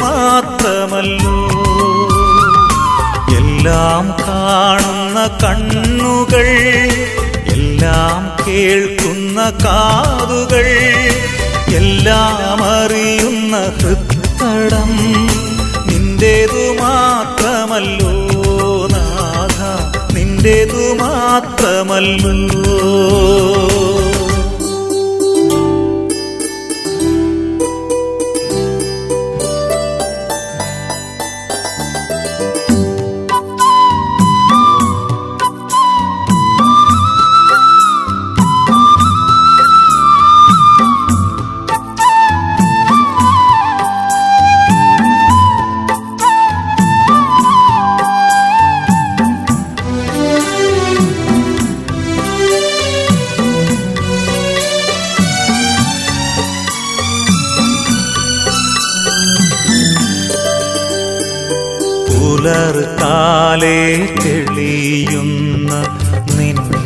മാത്രമല്ലോ. എല്ലാം കാണുന്ന കണ്ണുകൾ എല്ലാം കേൾക്കുന്ന കാതുകൾ എല്ലാം അറിയുന്ന ഹൃത്തടം നിന്റേതു മാത്രമല്ലോ നാഥ നിന്റേതു മാത്രമല്ലോ.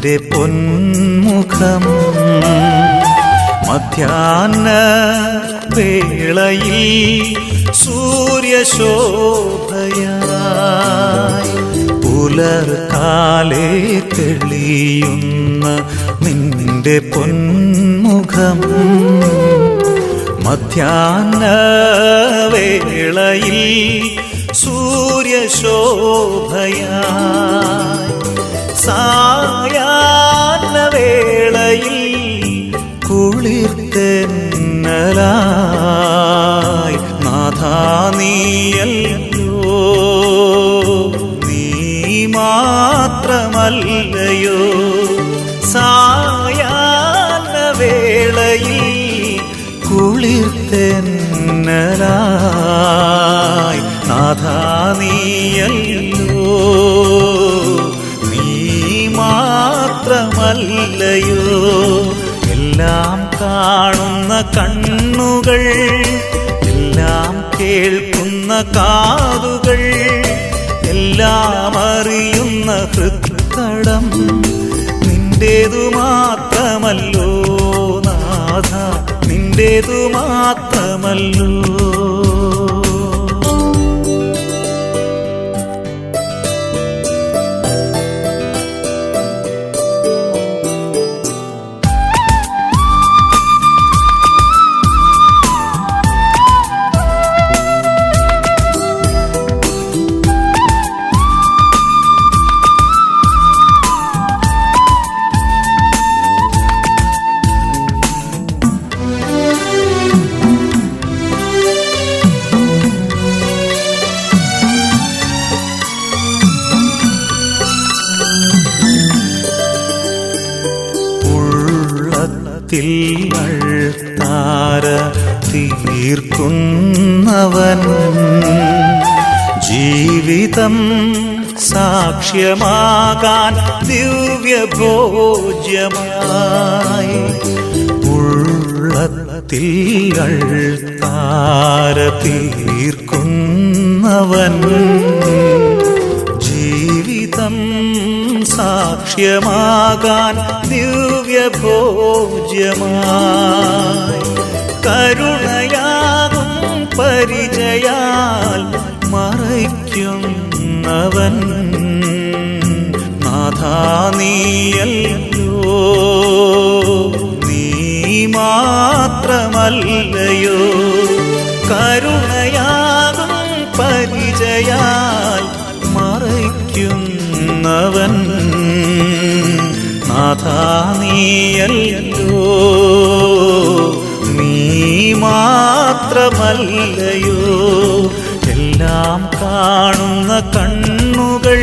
നിന്റെ പൊന്മുഖം മധ്യാഹ്ന വേളയിൽ സൂര്യശോഭയായി പുലർകാലേ തെളിയുന്ന നിന്റെ പൊന്മുഖം മധ്യാഹ്ന വേളയിൽ സൂര്യശോഭയായി സായാഹ്ന മാത്രമല്ലോ. ജീവിതം സാക്ഷ്യമാകാൻ ദിവ്യഭോജ്യമായി ഉള്ളത്തിൽ താര തീർക്കുന്നവൻ ജീവിതം സാക്ഷ്യമാകാൻ ദിവ്യഭോജ്യമായി കരുണയാകും പരിചയാൽ മറയ്ക്കുന്നവൻ നാഥാ നീയല്ലോ. നീ മാത്രമല്ലയോ. കരുണയാകും പരിചയാൽ മറയ്ക്കുന്നവൻ നാഥാ നീയല്ലോ. നീ മാത്രമല്ലയോ. എല്ലാം കാണുന്ന കണ്ണുകൾ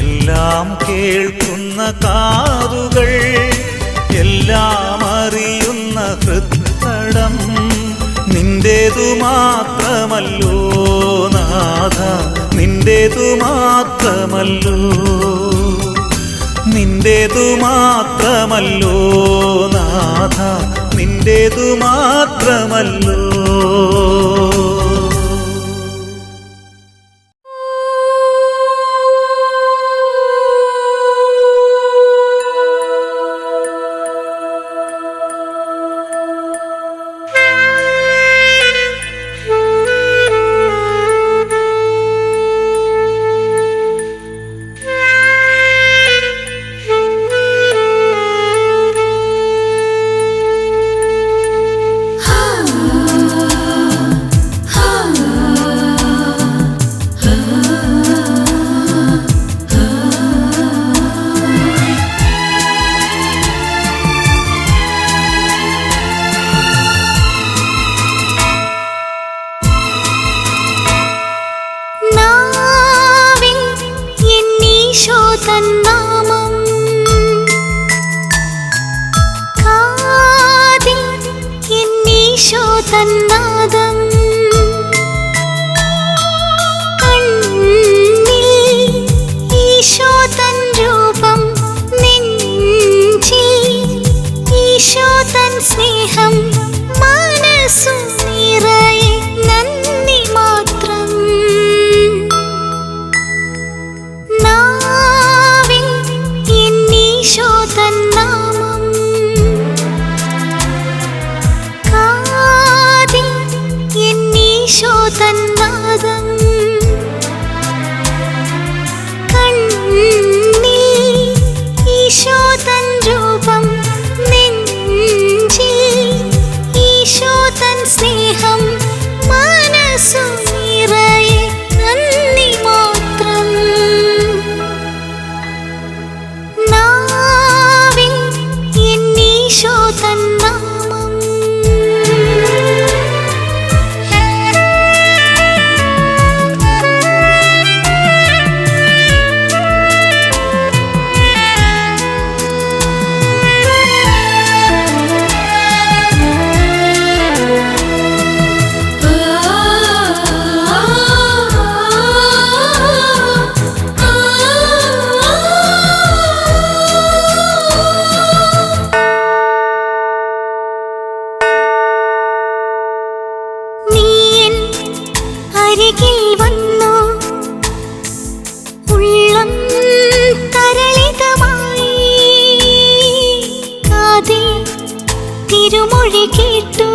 എല്ലാം കേൾക്കുന്ന കാതുകൾ എല്ലാം അറിയുന്ന ഹൃത്തടം നിന്റേതു മാത്രമല്ലോ നാഥ നിന്റേതു മാത്രമല്ലോ നിന്റേതു മാത്രമല്ലോ നാഥ നിന്റേതു മാത്രമല്ലോ. തിരുമൊഴി കേട്ടു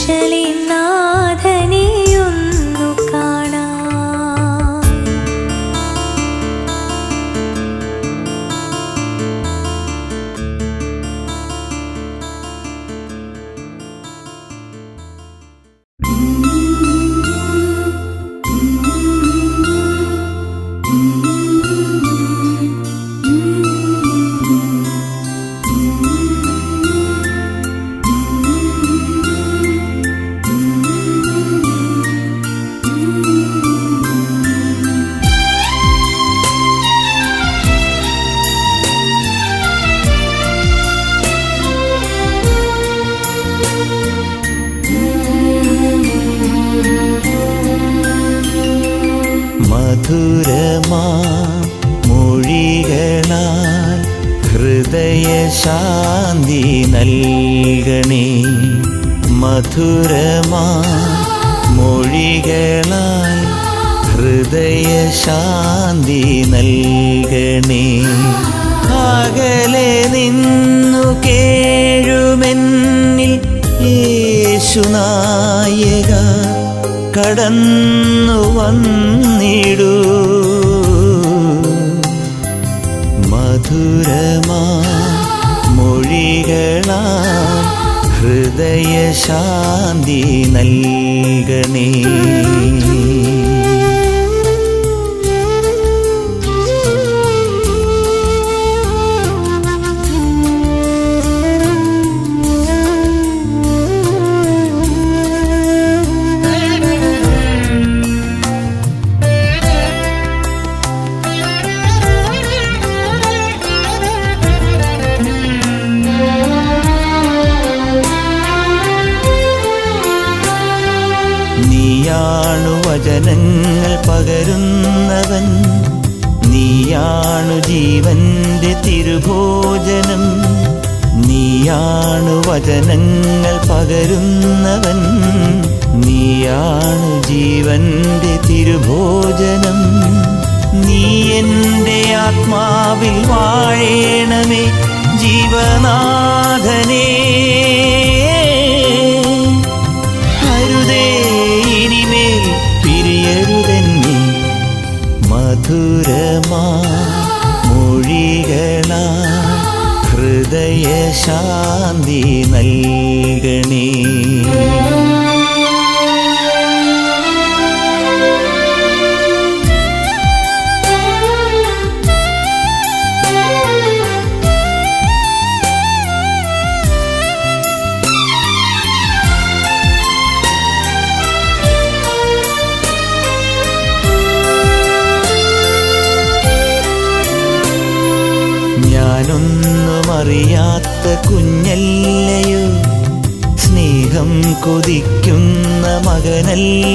Shalina മധുരമാ മൊഴികളാൽ ഹൃദയശാന്തി നൽകണേ. മധുരമാ മൊഴികളാൽ ഹൃദയശാന്തി നൽകണേ. അകലെ നിന്നു കേഴുമെന്നിൽ യേശുനായക കടന്നു വന്നിടു. മധുരമാ മൊഴികളാ ഹൃദയശാന്തി നൽകണേ.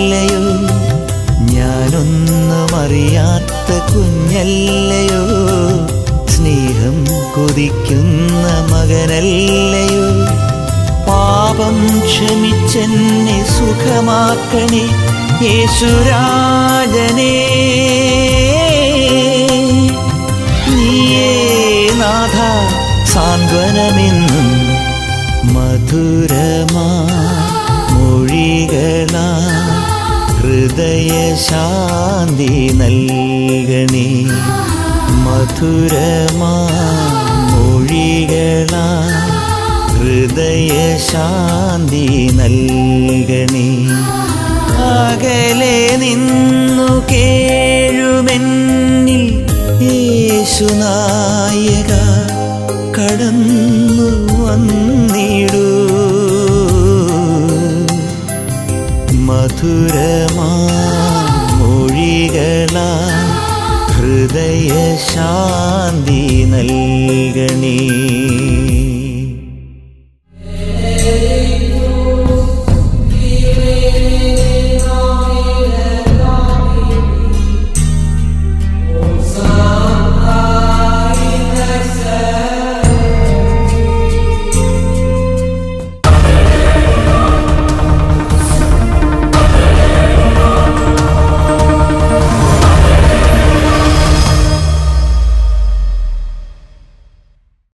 മകനല്ലയോ ഞാനൊന്നും അറിയാത്ത കുഞ്ഞല്ലയോ? സ്നേഹം കൊതിക്കുന്ന മകനല്ലയോ? പാപം ക്ഷമിച്ചെന്നെ സുഖമാക്കണേ യേശുരാജനേ. നീയേ നാഥ സാന്ത്വനമെന്നും മധുരമാ ഹൃദയശാന്തി നൽകണേ. മധുരമാ മൊഴികളാ ഹൃദയശാന്തി നൽകണേ. അകലെ നിന്നു കേഴുമെന്നിൽ യേശുനായക കടന്നു വന്നിടൂ ഹൃദയശാന്തി നൽകണേ